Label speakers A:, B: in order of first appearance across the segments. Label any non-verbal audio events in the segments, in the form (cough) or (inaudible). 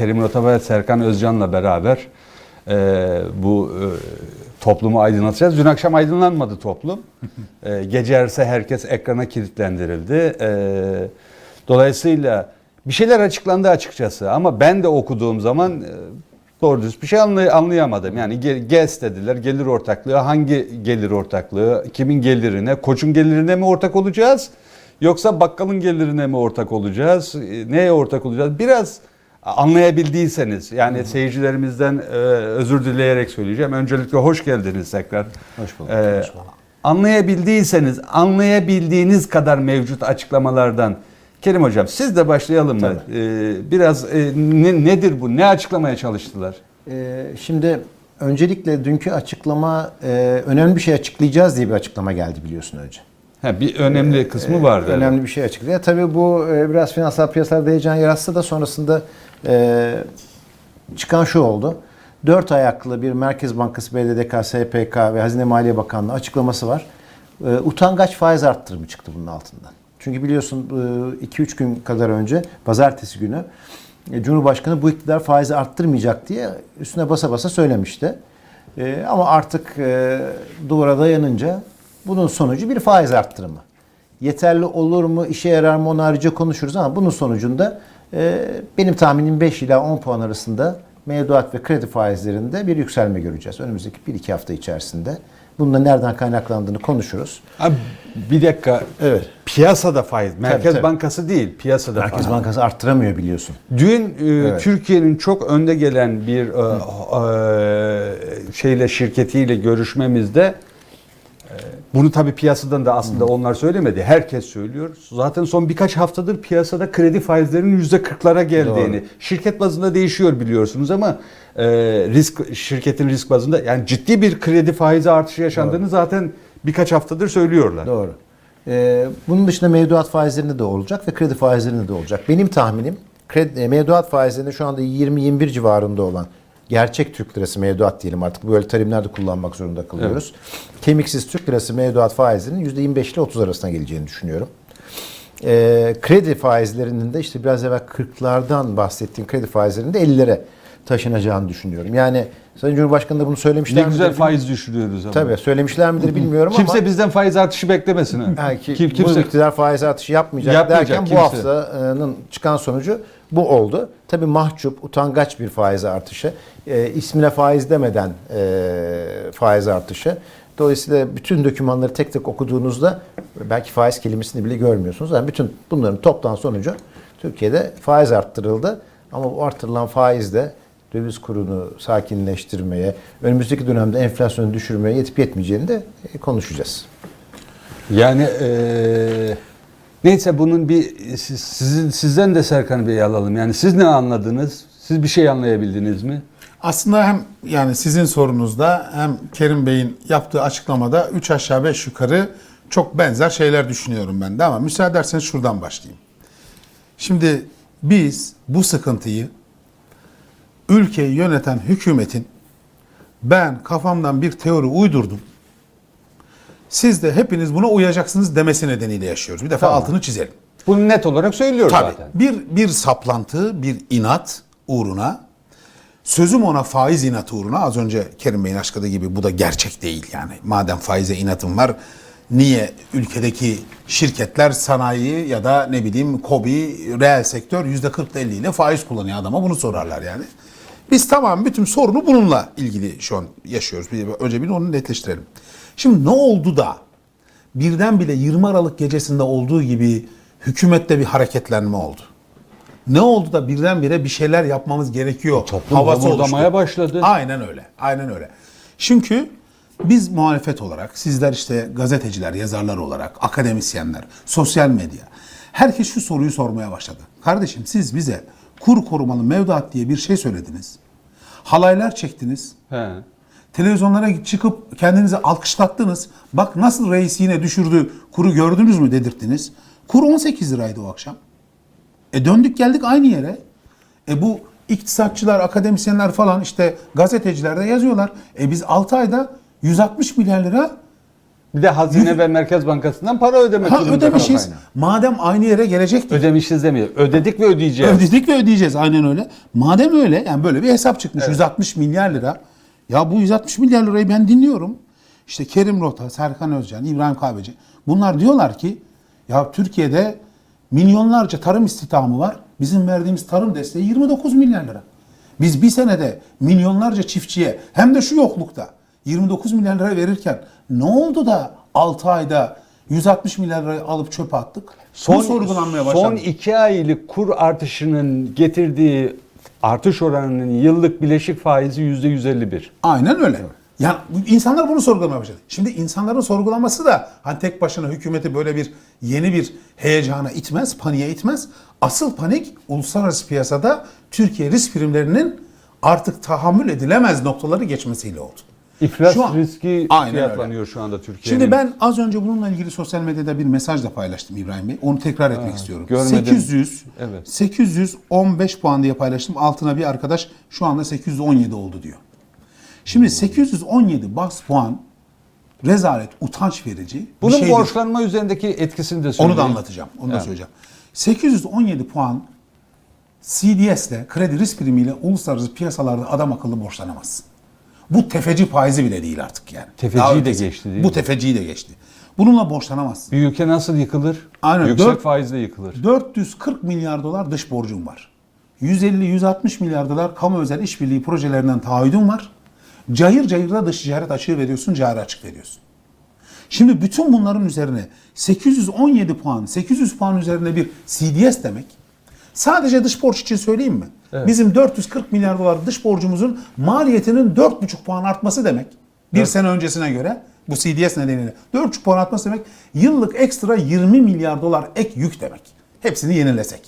A: Kerim Rotaba ve Serkan Özcan'la beraber e, bu e, toplumu aydınlatacağız. Dün akşam aydınlanmadı toplum. (laughs) E, gece yarısı herkes ekrana kilitlendirildi. E, dolayısıyla bir şeyler açıklandı açıkçası ama ben de okuduğum zaman e, doğru düz bir şey anlay- anlayamadım. Yani ge- GES dediler, gelir ortaklığı, hangi gelir ortaklığı, kimin gelirine, koçun gelirine mi ortak olacağız? Yoksa bakkalın gelirine mi ortak olacağız? E, Neye ortak olacağız? Biraz anlayabildiyseniz yani seyircilerimizden e, özür dileyerek söyleyeceğim. Öncelikle hoş geldiniz tekrar.
B: Hoş bulduk.
A: E, anlayabildiyseniz, anlayabildiğiniz kadar mevcut açıklamalardan Kerim Hocam siz de başlayalım mı? E, biraz e, ne- nedir bu? Ne açıklamaya çalıştılar?
B: Ee, şimdi öncelikle dünkü açıklama e, önemli bir şey açıklayacağız diye bir açıklama geldi biliyorsun önce.
A: Ha, bir önemli kısmı vardı.
B: Önemli bir şey açıklıyor. Tabii bu e, biraz finansal piyasalarda heyecan yaratsa da sonrasında e, çıkan şu oldu. Dört ayaklı bir Merkez Bankası, BDDK, SPK ve Hazine Maliye Bakanlığı açıklaması var. E, utangaç faiz arttırımı çıktı bunun altından. Çünkü biliyorsun 2-3 gün kadar önce pazartesi günü e, Cumhurbaşkanı bu iktidar faizi arttırmayacak diye üstüne basa basa söylemişti. E, ama artık e, duvara dayanınca bunun sonucu bir faiz arttırımı. Yeterli olur mu, işe yarar mı onu ayrıca konuşuruz ama bunun sonucunda e, benim tahminim 5 ila 10 puan arasında mevduat ve kredi faizlerinde bir yükselme göreceğiz. Önümüzdeki 1-2 hafta içerisinde. Bunun da nereden kaynaklandığını konuşuruz.
A: Abi, bir dakika.
B: Evet.
A: Piyasada faiz. Merkez
B: tabii.
A: Bankası değil, piyasada
B: Merkez
A: faiz.
B: Bankası arttıramıyor biliyorsun.
A: Dün e, Türkiye'nin çok önde gelen bir e, e, şeyle şirketiyle görüşmemizde bunu tabii piyasadan da aslında onlar söylemedi. Herkes söylüyor. Zaten son birkaç haftadır piyasada kredi faizlerinin yüzde kırklara geldiğini. Şirket bazında değişiyor biliyorsunuz ama e, risk şirketin risk bazında yani ciddi bir kredi faizi artışı yaşandığını zaten birkaç haftadır söylüyorlar.
B: Doğru. Ee, bunun dışında mevduat faizlerinde de olacak ve kredi faizlerinde de olacak. Benim tahminim kredi, e, mevduat faizlerinde şu anda 20-21 civarında olan gerçek Türk lirası mevduat diyelim artık böyle terimlerde kullanmak zorunda kalıyoruz. Kemiksiz Türk lirası mevduat faizlerinin %25 ile 30 arasına geleceğini düşünüyorum. Ee, kredi faizlerinin de işte biraz evvel 40'lardan bahsettiğim kredi faizlerinin de 50'lere taşınacağını düşünüyorum. Yani Sayın Cumhurbaşkanı da bunu söylemişler
A: Ne güzel
B: midir
A: faiz düşürüyoruz ama.
B: Tabii söylemişler midir bilmiyorum (laughs) ama.
A: Kimse bizden faiz artışı beklemesin. Ha,
B: ki
A: Kim,
B: bu
A: kimse
B: iktidar faiz artışı yapmayacak,
A: Yapmayacak
B: derken
A: kimse.
B: bu haftanın çıkan sonucu bu oldu. Tabii mahcup, utangaç bir faiz artışı. E, ismine faiz demeden e, faiz artışı. Dolayısıyla bütün dokümanları tek tek okuduğunuzda belki faiz kelimesini bile görmüyorsunuz. Yani bütün bunların toptan sonucu Türkiye'de faiz arttırıldı. Ama bu artırılan faiz de döviz kurunu sakinleştirmeye, önümüzdeki dönemde enflasyonu düşürmeye yetip yetmeyeceğini de e, konuşacağız.
A: Yani eee, neyse bunun bir siz- sizin sizden de Serkan Bey'i alalım. Yani siz ne anladınız? Siz bir şey anlayabildiniz mi?
C: Aslında hem yani sizin sorunuzda hem Kerim Bey'in yaptığı açıklamada 3 aşağı 5 yukarı çok benzer şeyler düşünüyorum ben de ama müsaade ederseniz şuradan başlayayım. Şimdi biz bu sıkıntıyı ülkeyi yöneten hükümetin ben kafamdan bir teori uydurdum. Siz de hepiniz buna uyacaksınız demesi nedeniyle yaşıyoruz. Bir defa altını çizelim.
A: Bunu net olarak söylüyor
C: Tabii.
A: zaten.
C: Bir, bir saplantı, bir inat uğruna sözüm ona faiz inatı uğruna az önce Kerim Bey'in açıkladığı gibi bu da gerçek değil yani. Madem faize inatım var niye ülkedeki şirketler sanayi ya da ne bileyim kobi reel sektör yüzde 40 50 ile faiz kullanıyor adama bunu sorarlar yani. Biz tamam bütün sorunu bununla ilgili şu an yaşıyoruz. Önce bir onu netleştirelim. Şimdi ne oldu da birdenbire 20 Aralık gecesinde olduğu gibi hükümette bir hareketlenme oldu? Ne oldu da birdenbire bir şeyler yapmamız gerekiyor.
A: toplum
C: havası oluştu.
A: başladı.
C: Aynen öyle. Aynen öyle. Çünkü biz muhalefet olarak, sizler işte gazeteciler, yazarlar olarak, akademisyenler, sosyal medya, herkes şu soruyu sormaya başladı. Kardeşim siz bize kur korumalı mevduat diye bir şey söylediniz. Halaylar çektiniz.
A: He.
C: Televizyonlara çıkıp kendinizi alkışlattınız. Bak nasıl reis yine düşürdü, kuru gördünüz mü dedirttiniz. Kur 18 liraydı o akşam. E döndük geldik aynı yere. E bu iktisatçılar, akademisyenler falan işte gazeteciler de yazıyorlar. E biz 6 ayda 160 milyar lira
A: Bir de Hazine ve Merkez Bankası'ndan para ödemek
C: Ha ödemişiz.
A: kalmayın.
C: Madem aynı yere gelecektik.
A: Ödemişiz demiyor. Ödedik ve ödeyeceğiz.
C: Ödedik ve ödeyeceğiz aynen öyle. Madem öyle yani böyle bir hesap çıkmış 160 milyar lira. Ya bu 160 milyar lirayı ben dinliyorum. İşte Kerim Rota, Serkan Özcan, İbrahim Kahveci. Bunlar diyorlar ki ya Türkiye'de milyonlarca tarım istihdamı var. Bizim verdiğimiz tarım desteği 29 milyar lira. Biz bir senede milyonlarca çiftçiye hem de şu yoklukta 29 milyar lira verirken ne oldu da 6 ayda 160 milyar lirayı alıp çöpe attık? Bu sorgulanmaya başladı.
A: Son iki aylık kur artışının getirdiği artış oranının yıllık bileşik faizi yüzde 151.
C: Aynen öyle. Yani insanlar bunu sorgulamaya başladı. Şimdi insanların sorgulaması da hani tek başına hükümeti böyle bir yeni bir heyecana itmez, paniğe itmez. Asıl panik uluslararası piyasada Türkiye risk primlerinin artık tahammül edilemez noktaları geçmesiyle oldu.
A: İflas
C: Şu an-
A: riski
C: Aynen
A: fiyatlanıyor
C: öyle.
A: şu anda Türkiye'nin.
C: Şimdi ben az önce bununla ilgili sosyal medyada bir mesaj da paylaştım İbrahim Bey. Onu tekrar etmek istiyorum.
A: görmedim.
C: 800
A: Evet.
C: 815 puan diye paylaştım. Altına bir arkadaş şu anda 817 oldu diyor. Şimdi 817 bas puan rezalet, utanç verici.
A: Bunun
C: şeydir.
A: borçlanma üzerindeki etkisini de söyleyeyim.
C: Onu da anlatacağım. Onu da
A: Evet.
C: söyleyeceğim. 817 puan CDS'le, kredi risk primiyle uluslararası piyasalarda adam akıllı borçlanamazsın. Bu tefeci faizi bile değil artık yani.
A: Tefeciyi
C: Daha
A: de
C: ötesi.
A: geçti değil
C: Bu
A: mi?
C: tefeciyi de geçti. Bununla borçlanamazsın.
A: Bir ülke nasıl yıkılır?
C: Aynen,
A: Yüksek
C: dört-
A: faizle yıkılır.
C: 440 milyar dolar dış borcum var. 150-160 milyar dolar kamu özel işbirliği projelerinden taahhüdün var. Cayır cayır da dış ticaret açığı veriyorsun, cari açık veriyorsun. Şimdi bütün bunların üzerine 817 puan, 800 puan üzerine bir CDS demek. Sadece dış borç için söyleyeyim mi? Bizim 440 milyar dolar dış borcumuzun maliyetinin 4,5 puan artması demek. Bir sene öncesine göre bu CDS nedeniyle 4,5 puan artması demek. Yıllık ekstra 20 milyar dolar ek yük demek. Hepsini yenilesek.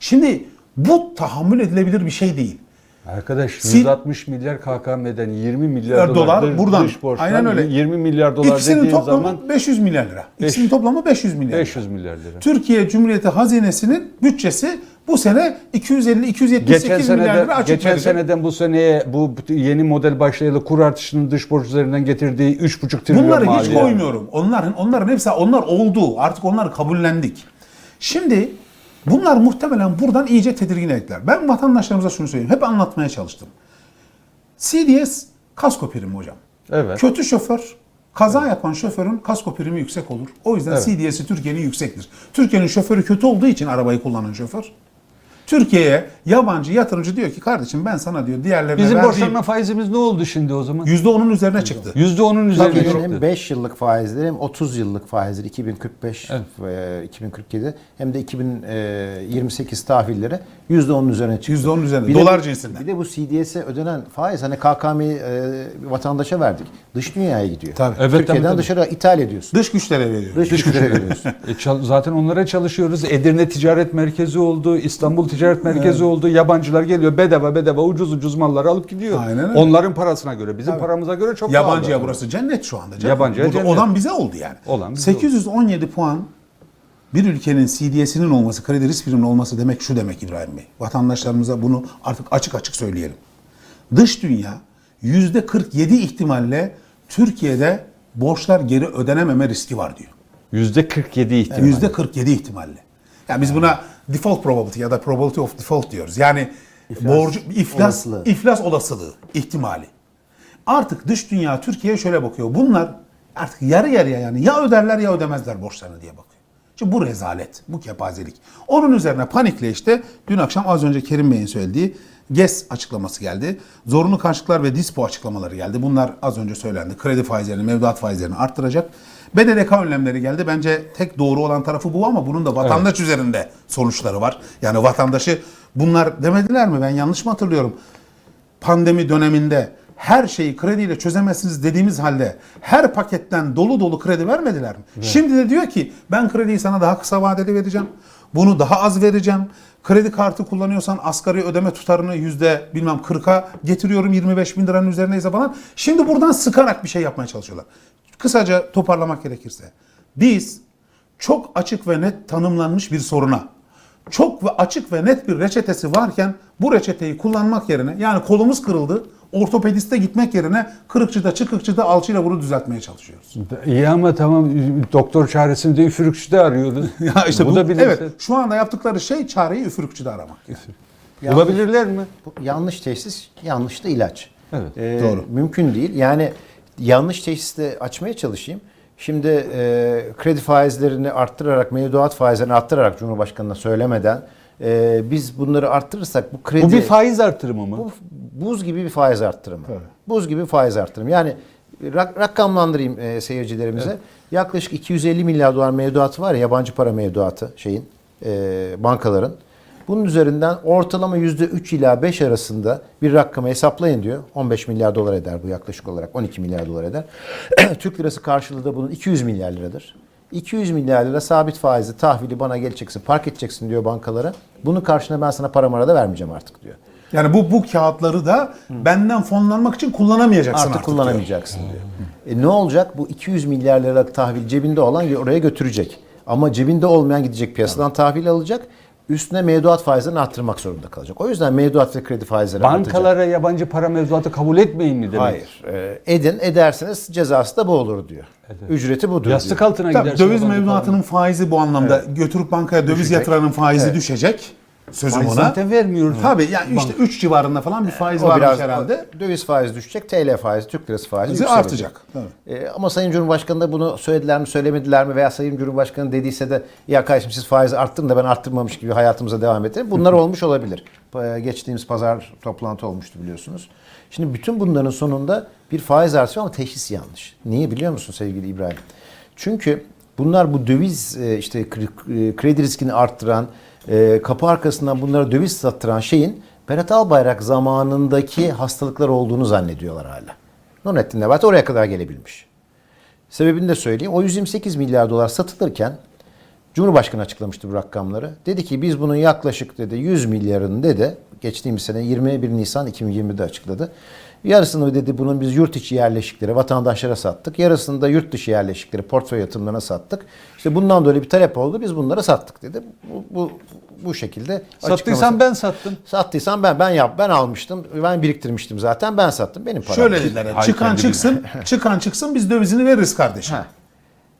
C: Şimdi bu tahammül edilebilir bir şey değil.
A: Arkadaş
C: Sil-
A: 160 milyar KKM'den 20 milyar
C: Dolar,
A: dolar, dış-
C: buradan.
A: dış borçtan
C: Aynen öyle.
A: 20 milyar dolar
C: İkisinin
A: dediğin
C: toplamı
A: zaman
C: 500 milyar lira. İkisinin toplamı 500 milyar lira.
A: 500 milyar lira.
C: Türkiye Cumhuriyeti Hazinesi'nin bütçesi bu sene 250-278
A: Geçen
C: milyar lira açık
A: geçen
C: verecek.
A: seneden bu seneye bu yeni model başlayalı kur artışının dış borç üzerinden getirdiği 3,5 trilyon
C: Bunları hiç
A: maliyet.
C: koymuyorum. Onların onların hepsi onlar oldu. Artık onları kabullendik. Şimdi bunlar muhtemelen buradan iyice tedirgin ettiler. Ben vatandaşlarımıza şunu söyleyeyim. Hep anlatmaya çalıştım. CDS kasko primi hocam.
A: Evet.
C: Kötü şoför, kaza yapan şoförün kasko primi yüksek olur. O yüzden
A: Evet.
C: CDS'i Türkiye'nin yüksektir. Türkiye'nin şoförü kötü olduğu için arabayı kullanan şoför. Türkiye'ye yabancı yatırımcı diyor ki kardeşim ben sana diyor diğerlerine
A: Bizim
C: verdiğim
A: borçlanma faizimiz ne oldu şimdi o zaman?
C: %10'un üzerine çıktı.
A: %10'un üzerine
B: Türkiye'nin
A: çıktı.
B: hem 5 yıllık faizleri hem 30 yıllık faizleri 2045 ve 2047 hem de 2028 tahvilleri %10'un üzerine çıktı.
C: %10'un üzerine.
B: Bir de
C: Dolar
B: bu-
C: cinsinden.
B: Bir de bu CDS'e ödenen faiz hani KKM'yi e, vatandaşa verdik. Dış dünyaya gidiyor.
C: Tabii.
A: Evet,
B: Türkiye'den
A: tabii, tabii.
B: dışarı ithal ediyorsun.
C: Dış güçlere veriyor.
B: Dış güçlere veriyorsun.
A: E, çal- zaten onlara çalışıyoruz. Edirne ticaret merkezi oldu, İstanbul ticaret merkezi oldu. Yabancılar geliyor bedava bedava ucuz ucuz malları alıp gidiyor.
C: Aynen öyle.
A: Onların parasına göre, bizim paramıza göre çok
C: Yabancıya
A: pahalı.
C: burası cennet şu anda. Canım.
A: Yabancıya
C: Burada
A: cennet.
C: Olan bize oldu yani.
A: Olan bize
C: 817 puan bir ülkenin CDS'inin olması, kredi risk priminin olması demek şu demek İbrahim Bey. Vatandaşlarımıza bunu artık açık açık söyleyelim. Dış dünya %47 ihtimalle Türkiye'de borçlar geri ödenememe riski var diyor.
A: %47 ihtimal.
C: Yüzde 47 ihtimalle. Yani biz buna default probability ya da probability of default diyoruz. Yani borcu iflas
B: olasılığı.
C: iflas olasılığı ihtimali. Artık dış dünya Türkiye'ye şöyle bakıyor. Bunlar artık yarı yarıya yani ya öderler ya ödemezler borçlarını diye bakıyor. Şimdi bu rezalet, bu kepazelik. Onun üzerine panikle işte dün akşam az önce Kerim Bey'in söylediği GES açıklaması geldi. Zorunlu karşılıklar ve dispo açıklamaları geldi. Bunlar az önce söylendi. Kredi faizlerini, mevduat faizlerini arttıracak. BDDK önlemleri geldi. Bence tek doğru olan tarafı bu ama bunun da vatandaş üzerinde sonuçları var. Yani vatandaşı bunlar demediler mi? Ben yanlış mı hatırlıyorum? pandemi döneminde her şeyi krediyle çözemezsiniz dediğimiz halde her paketten dolu dolu kredi vermediler mi? Şimdi de diyor ki ben krediyi sana daha kısa vadede vereceğim. Bunu daha az vereceğim. Kredi kartı kullanıyorsan asgari ödeme tutarını yüzde bilmem 40'a getiriyorum 25 bin liranın üzerineyse falan. Şimdi buradan sıkarak bir şey yapmaya çalışıyorlar. Kısaca toparlamak gerekirse biz çok açık ve net tanımlanmış bir soruna çok ve açık ve net bir reçetesi varken bu reçeteyi kullanmak yerine yani kolumuz kırıldı ortopediste gitmek yerine kırıkçıda çıkıkçıda alçıyla bunu düzeltmeye çalışıyoruz.
A: İyi ama tamam doktor çaresinde üfürükçüde arıyoruz. (laughs)
C: Ya işte bu,
A: da bir
C: evet şu anda yaptıkları şey çareyi üfürükçüde aramak. yani.
A: Bulabilirler mi?
B: Bu yanlış teşhis, yanlış da ilaç.
A: Evet,
B: Ee,
C: doğru.
B: Mümkün değil. Yani yanlış teşhiste açmaya çalışayım. Şimdi e, kredi faizlerini arttırarak, mevduat faizlerini arttırarak Cumhurbaşkanı'na söylemeden e, biz bunları arttırırsak bu kredi...
A: Bu bir faiz artırımı mı?
B: Bu buz gibi bir faiz arttırımı. Buz gibi faiz arttırımı. Yani rak- rakamlandırayım e, seyircilerimize. Yaklaşık 250 milyar dolar mevduatı var ya yabancı para mevduatı şeyin e, bankaların. Bunun üzerinden ortalama %3 ila 5 arasında bir rakamı hesaplayın diyor. 15 milyar dolar eder bu yaklaşık olarak 12 milyar dolar eder. (clears throat) Türk lirası karşılığı da bunun 200 milyar liradır. 200 milyar lira sabit faizli tahvili bana geleceksin, park edeceksin diyor bankalara. Bunun karşına ben sana para mara da vermeyeceğim artık diyor.
C: Yani bu bu kağıtları da benden fonlanmak için kullanamayacaksın
B: artık,
C: artık. diyor.
B: kullanamayacaksın diyor. E ne olacak? Bu 200 milyar liralık tahvil cebinde olan oraya götürecek. Ama cebinde olmayan gidecek piyasadan tahvil alacak. Üstüne mevduat faizlerini arttırmak zorunda kalacak. O yüzden mevduat ve kredi faizleri artacak.
A: Bankalara yabancı para mevzuatı kabul etmeyin mi demek?
B: Hayır. E, edin, ederseniz cezası da bu olur diyor. Ücreti budur
A: Yastık
B: diyor.
A: altına
C: Tabii
A: gidersin.
C: döviz
A: yabancı
C: mevduatının faizi bu anlamda götürüp bankaya döviz
B: Düşecek.
C: yatıranın faizi
B: Evet.
C: düşecek. Sözüm
A: Faiz
C: ona.
A: zaten vermiyor.
C: Tabii yani işte 3 civarında falan bir faiz
B: O
C: varmış
B: biraz
C: herhalde.
B: döviz faizi düşecek, TL faizi, Türk lirası faizi
C: Bizi
B: yükselecek.
C: artacak. Tabii.
B: E, ama Sayın Cumhurbaşkanı da bunu söylediler mi söylemediler mi veya Sayın Cumhurbaşkanı dediyse de ya kardeşim siz faizi arttırın da ben arttırmamış gibi hayatımıza devam edelim. Bunlar olmuş olabilir. E, Geçtiğimiz pazar toplantı olmuştu biliyorsunuz. Şimdi bütün bunların sonunda bir faiz artışı ama teşhis yanlış. Niye biliyor musun sevgili İbrahim? Çünkü bunlar bu döviz e, işte e, kredi riskini arttıran, e, kapı arkasından bunlara döviz sattıran şeyin Berat Albayrak zamanındaki hastalıklar olduğunu zannediyorlar hala. Nurettin Nebati oraya kadar gelebilmiş. Sebebini de söyleyeyim. O 128 milyar dolar satılırken Cumhurbaşkanı açıklamıştı bu rakamları. Dedi ki biz bunun yaklaşık dedi 100 milyarını dedi geçtiğimiz sene 21 Nisan 2020'de açıkladı. Yarısını dedi bunun biz yurt içi yerleşiklere, vatandaşlara sattık. Yarısını da yurt dışı yerleşiklere, portföy yatırımlarına sattık. İşte bundan dolayı bir talep oldu. Biz bunları sattık dedi. Bu, bu, bu şekilde
A: Sattıysan ben sattım.
B: Sattıysan ben ben yap ben almıştım. Ben biriktirmiştim zaten. Ben sattım. Benim param.
C: Şöyle dediler. Çıkan
A: kendi
C: çıksın, (laughs) çıkan çıksın biz dövizini veririz kardeşim.
B: Ha.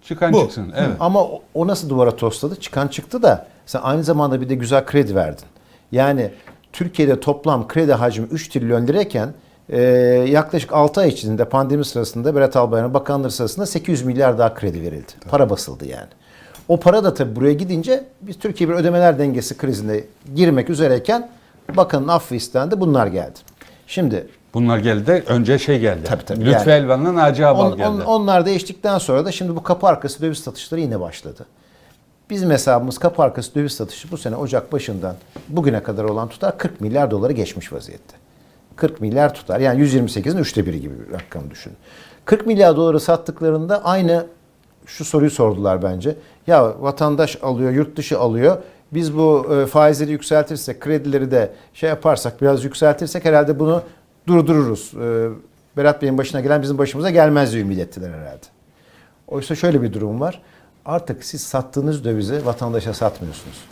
A: Çıkan
C: Bu.
A: çıksın. Evet.
B: Ama o, o nasıl duvara tosladı? Çıkan çıktı da sen aynı zamanda bir de güzel kredi verdin. Yani Türkiye'de toplam kredi hacmi 3 trilyon lirayken e, yaklaşık 6 ay içinde pandemi sırasında Berat Albayrak'ın bakanlığı sırasında 800 milyar daha kredi verildi. Para basıldı yani. O para da tabii buraya gidince biz Türkiye bir ödemeler dengesi krizine girmek üzereyken bakanın affı istendi bunlar geldi. Şimdi
A: Bunlar geldi de önce şey geldi.
B: Tabii, tabii.
A: Lütfü
B: Yani-
A: Elvan'la Naci Abal
B: On-
A: geldi.
B: on- onlar değiştikten sonra da şimdi bu kapı arkası döviz satışları yine başladı. Bizim hesabımız kapı arkası döviz satışı bu sene Ocak başından bugüne kadar olan tutar 40 milyar doları geçmiş vaziyette. 40 milyar tutar. Yani 128'in üçte biri gibi bir rakam düşün. 40 milyar doları sattıklarında aynı şu soruyu sordular bence. Ya vatandaş alıyor, yurt dışı alıyor. Biz bu e, faizleri yükseltirsek, kredileri de şey yaparsak, biraz yükseltirsek herhalde bunu durdururuz. E, Berat Bey'in başına gelen bizim başımıza gelmez diye ümit ettiler herhalde. Oysa şöyle bir durum var. Artık siz sattığınız dövizi vatandaşa satmıyorsunuz.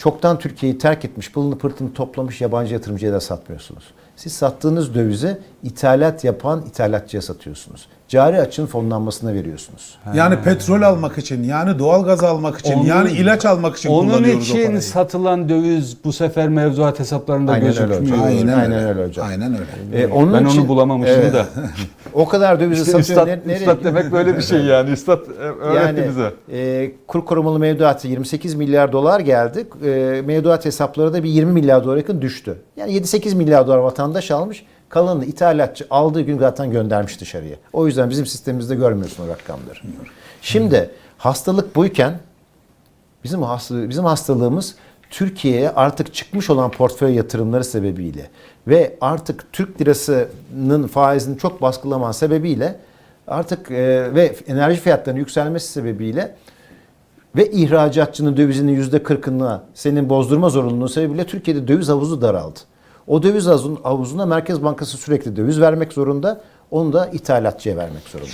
B: Çoktan Türkiye'yi terk etmiş, pılını pırtını toplamış yabancı yatırımcıya da satmıyorsunuz. Siz sattığınız dövizi ithalat yapan ithalatçıya satıyorsunuz. Cari açığın fonlanmasına veriyorsunuz.
C: Yani petrol almak için, yani doğal gaz almak için,
A: Onun-
C: yani ilaç almak için
A: Onun
C: kullanıyoruz o
A: için
C: parayı.
A: satılan döviz bu sefer mevzuat hesaplarında
B: Aynen öyle
A: gözükmüyor.
B: hocam.
C: Aynen,
B: Aynen
C: öyle.
B: öyle hocam.
C: Aynen öyle.
B: Ee, onun
A: Ben
B: için-
A: onu bulamamıştım
B: Evet.
A: da. (laughs)
B: O kadar dövizi
A: İşte
B: satıyor.
A: üstad,
B: ne- nereye-
A: üstad demek böyle bir şey yani. Üstad e, öğretti
B: yani,
A: bize.
B: E, kur korumalı mevduatı 28 milyar dolar geldi. E, mevduat hesapları da bir 20 milyar dolara yakın düştü. Yani 7-8 milyar dolar vatandaş almış. Kalanını ithalatçı aldığı gün zaten göndermiş dışarıya. O yüzden bizim sistemimizde görmüyorsun o rakamları. Şimdi hastalık buyken bizim hastalığı, bizim hastalığımız Türkiye'ye artık çıkmış olan portföy yatırımları sebebiyle ve artık Türk lirasının faizini çok baskılaman sebebiyle artık e, ve enerji fiyatlarının yükselmesi sebebiyle ve ihracatçının dövizinin yüzde kırkına senin bozdurma zorunluluğu sebebiyle Türkiye'de döviz havuzu daraldı. O döviz havuzun- havuzuna Merkez Bankası sürekli döviz vermek zorunda. Onu da ithalatçıya vermek zorunda.